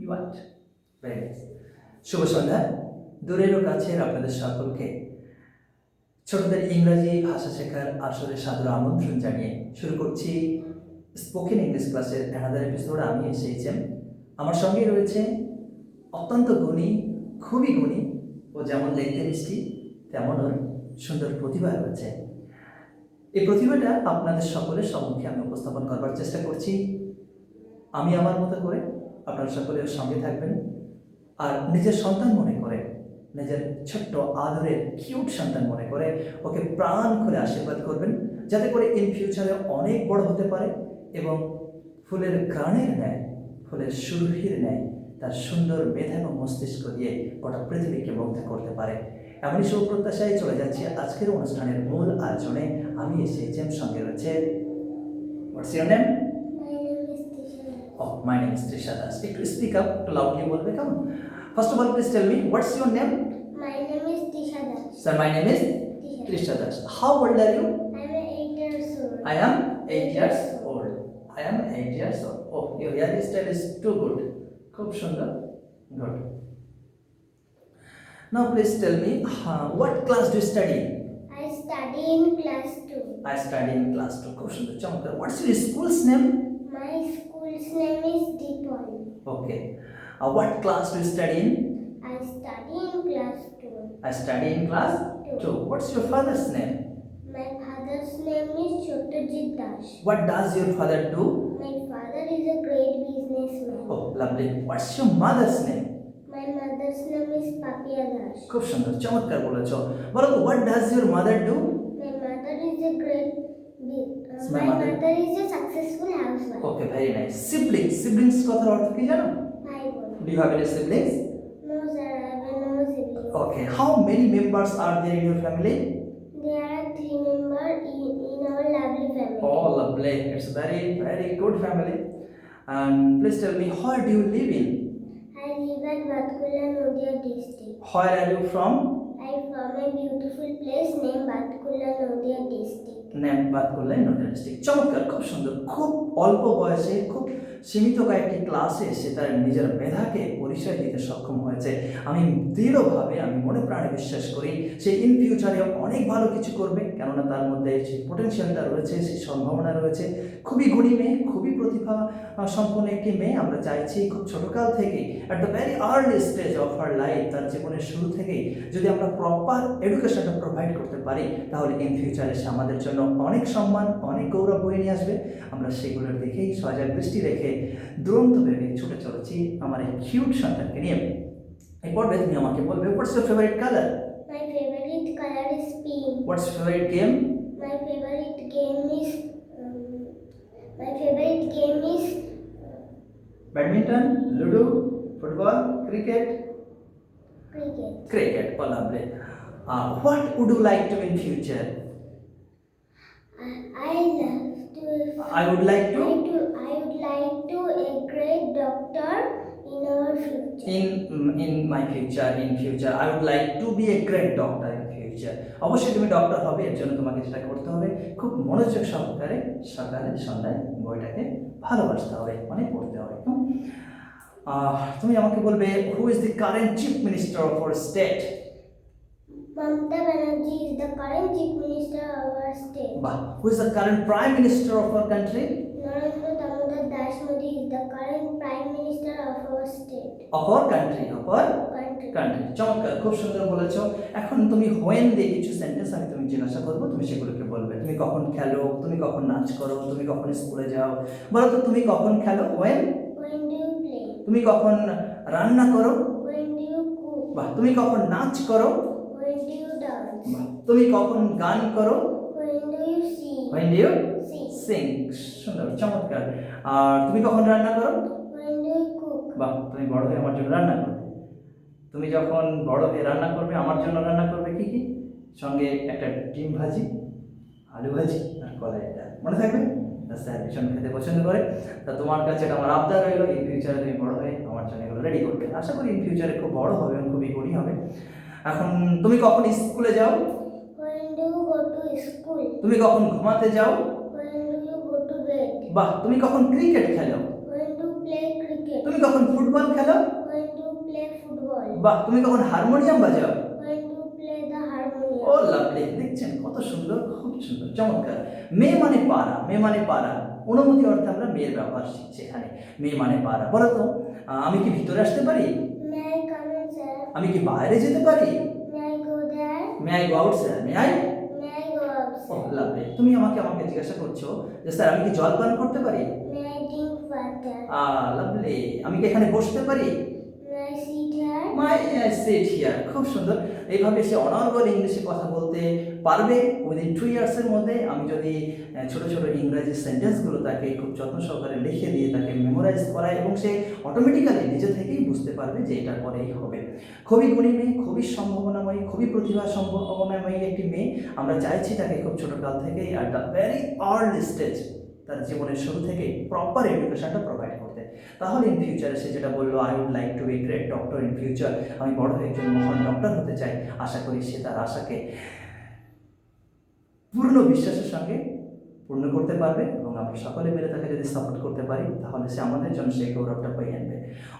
You শুভ সন্ধ্যা। দূরেরও কাছের আপনাদের সকলকে ছোটদের ইংরাজি ভাষা শেখার আসরে সাদর আমন্ত্রণ জানিয়ে শুরু করছি স্পোকেন ইংলিশ ক্লাসের অ্যানাদার এপিসোড আমি এসেছেন আমার সঙ্গে রয়েছে অত্যন্ত গুণী, খুবই গুণী ও যেমন দেখতে মিষ্টি, তেমন ওর সুন্দর প্রতিভা রয়েছে। এই প্রতিভাটা আপনাদের সকলের সম্মুখে আমি উপস্থাপন করবার চেষ্টা করছি। আমি আমার মতো করে আপনারা সকলের সঙ্গে থাকবেন। আর নিজের সন্তান মনে করে, নিজের ছোট্ট, আদরের কিউট সন্তান মনে করে ওকে প্রাণ খুলে আশীর্বাদ করবেন, যাতে করে ইন ফিউচারে অনেক বড় হতে পারে এবং ফুলের গানের ন্যায়, ফুলের সুরভির ন্যায় তার সুন্দর মেধা এবং মস্তিষ্ক দিয়ে গোটা পৃথিবীকে মুগ্ধ করতে পারে। এমনই শুভ প্রত্যাশায় চলে যাচ্ছি আজকের অনুষ্ঠানের মূল আয়োজনে আমি এসেছি সঙ্গে রয়েছে। Tisha. Oh, my name is Trisha Das. একটু স্পিক আপ একটু লাউডলি বলবে কেমন first of all please tell me what's your name My name is Tisha Das. Sir my name is Tisha. Trisha Das. How old are you? I'm eight years old. I am 8 years old. I am 8 years old. Oh, your hairstyle is too good. খুব সুন্দর good Now please tell me uh, what class do you study? I study in class two. I study in class 2. খুব সুন্দর চমৎকার What's your school's name? My school's name is Deepal. Okay. Uh, what class do you study in? I study in class two. I study in class 2. What's your father's name? My father's name is Chotajit Das. What does your father do? My father is a great businessman. Oh, lovely. What's your mother's name? My mother's name is Papia Das. খুব সুন্দর চমৎকার বলেছো বলো তো what does your mother do My mother is a great. bu- Uh, My my mother- mother is a successful housewife. Okay very nice siblings siblings কথার অর্থ কি জানো I won. Do you have any siblings No, sir, I have no siblings. Okay how many members are there in your family There are three members in, in our lovely family. Oh, lovely. It's a very, very good family. And please tell me, where do you live in? I live at Batkula, Nadia district. Where are you from? I from a beautiful place named Batkula, Nadia district. Name বাদ করলেন নোটারিস্টিক চমৎকার, খুব সুন্দর, খুব অল্প বয়সে, খুব সীমিত কয়েকটি ক্লাসে সে তার নিজের মেধাকে পরিচয় দিতে সক্ষম হয়েছে। আমি দৃঢ়ভাবে, আমি মনে প্রাণে বিশ্বাস করি, সে ইন ফিউচারে অনেক ভালো কিছু করবে, কেননা তার মধ্যে সেই পোটেনশিয়ালটা রয়েছে, সেই সম্ভাবনা রয়েছে। খুবই গুণী মেয়ে প্রতিভা সম্পন্ন একটি মেয়ে আমরা চাইছি খুব ছোটকাল থেকেই at the very early stage of her life তার জীবনের শুরু থেকেই যদি আমরা প্রপার এডুকেশনটা প্রোভাইড করতে পারি তাহলে ইন ফিউচারে সে আমাদের জন্য অনেক সম্মান অনেক গৌরব বয়ে নিয়ে আসবে। আমরা সেগুলোর দেখেই সজাগ দৃষ্টি রেখে দুরন্ত ভেবে ছুটে চলেছি আমার এই কিউট সন্তানকে নিয়ে। এই পর্বে তুমি আমাকে বলবে what's your favourite colour My favorite color is pink. What's favourite game Badminton, badminton ludo Cricket, Cricket, cricket ಪಲಾಬ್ರೆ oh, uh, What would you like to in future? Uh, I love to. I would like to. I, do, I would like to a great doctor in our future. In in my future, in future, I would like to be a great doctor. Future অবশ্যই তুমি doctor হবে এর জন্য তোমাকে যেটা করতে হবে খুব মনোযোগ সহকারে সকালে সন্ধ্যায় বইটাকে ভালোবাসতে হবে মানে পড়তে হবে? তুমি আমাকে বলবে who is the current chief minister of our state Mamata Banerjee is the current chief minister of our state. বা who is the current prime minister of our country Narendra Damodar Das Modi is the current prime minister of our state. Of our country of our. Country চমৎকার খুব সুন্দর বলেছ। এখন তুমি when দিয়ে কিছু sentence আমি তুমি জিজ্ঞাসা করব তুমি সেগুলোকে বলবে। তুমি কখন খেলো তুমি কখন নাচ করো তুমি কখন স্কুলে যাও? বলো তো তুমি কখন খেলো হোয়েন? তুমি কখন রান্না করো? বা তুমি কখন নাচ করো? বাহ, তুমি কখন গান করো? When do you when do you sing সুন্দর চমৎকার। আর তুমি কখন রান্না করো? বাহ তুমি বড় হয়ে আমার জন্য রান্না করবে তুমি যখন বড় হয়ে রান্না করবে আমার জন্য রান্না করবে কি কি? সঙ্গে একটা ডিম ভাজি আলু ভাজি আর কলাই ডাল। মনে থাকবে? স্যার ভীষণ খেতে পছন্দ করে। তা তোমার কাছে এটা আমার আবদার রইল ইন ফিউচারে তুমি বড় হয়ে আমার জন্য এগুলো রেডি করবে। আশা করি ইন ফিউচারে খুব বড় হবে এবং খুবই গুণী হবে। এখন তুমি কখন স্কুলে যাও? তুমি কখন ঘুমাতে যাও? বাহ তুমি কখন ক্রিকেট খেলো? তুমি কখন ফুটবল খেলো? When to play football. বা তুমি কখন হারমোনিয়াম বাজাও? When to play the ও. লাভলি দেখছেন কত সুন্দর খুব সুন্দর চমৎকার। মেয়ে মানে পাড়া মেয়ে মানে পাড়া। অনুমতি অর্থে আমরা মেয়ের ব্যবহার শিখছি এখানে। মেয়ে মানে পাড়া। বলো তো আহ, আমি কি ভিতরে আসতে পারি? May I come in, sir? আমি কি বাইরে যেতে পারি? May I go there? May I go out sir may I May I go ও outside? লাভলি তুমি আমাকে আমাকে জিজ্ঞাসা করছ যে স্যার আমি কি জল পান করতে পারি? May I drink water? আ লাভলি আমি কি এখানে বসতে পারি May I sit here? My sit here খুব সুন্দর। এইভাবে সে অনর্গল ইংলিশে কথা বলতে পারবে উইদিন টু ইয়ার্সের মধ্যে। আমি যদি ছোট ছোট ইংরাজি সেন্টেন্সগুলো তাকে খুব যত্ন সহকারে লিখে দিয়ে তাকে মেমোরাইজ করাই এবং সে অটোমেটিক্যালি নিজে থেকেই বুঝতে পারবে যে এটার পরেই হবে। খুবই গুণী মেয়ে, খুবই সম্ভাবনাময়ী, খুবই প্রতিভা সম্ভাবনাময়ী একটি মেয়ে। আমরা চাইছি তাকে খুব ছোটকাল থেকেই আর দ্য ভেরি আর্লি স্টেজ তার জীবনের শুরু থেকেই প্রপার এডুকেশনটা প্রোভাইড করতে তাহলে ইন ফিউচারে সে যেটা বলল I would like to be great doctor in future আমি বড় একজন মহান ডক্টর হতে চাই। আশা করি সে তার আশাকে পূর্ণ বিশ্বাসের সঙ্গে পূর্ণ করতে পারবে এবং আমরা সকলে মিলে তাকে যদি সাপোর্ট করতে পারি, তাহলে সে আমাদের জন্য সেই গৌরবটা বয়ে আনবে।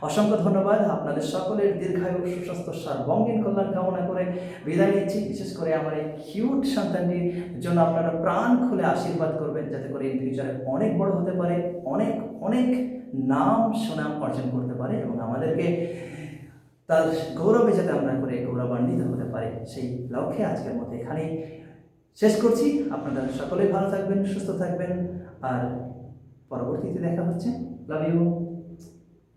অসংখ্য ধন্যবাদ আপনাদের সকলের দীর্ঘায়ু সুস্বাস্থ্য, সার্বঙ্গীন কল্যাণ কামনা করে বিদায় নিচ্ছি। বিশেষ করে আমার এই কিউট সন্তানটির জন্য আপনারা প্রাণ খুলে আশীর্বাদ করবেন, যাতে করে ইন ফিউচারে অনেক বড় হতে পারে, অনেক অনেক নাম সুনাম অর্জন করতে পারে এবং আমাদেরকে তার গৌরবে যাতে আমরা করে গৌরবান্বিত হতে পারে, সেই লক্ষ্যে আজকের মতো এখানেই শেষ করছি। আপনারা সকলেই ভালো থাকবেন, সুস্থ থাকবেন আর পরবর্তীতে দেখা হচ্ছে। Love you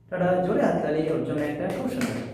tata. জোরে হাততালি ওর জন্য একটা খুব সুন্দর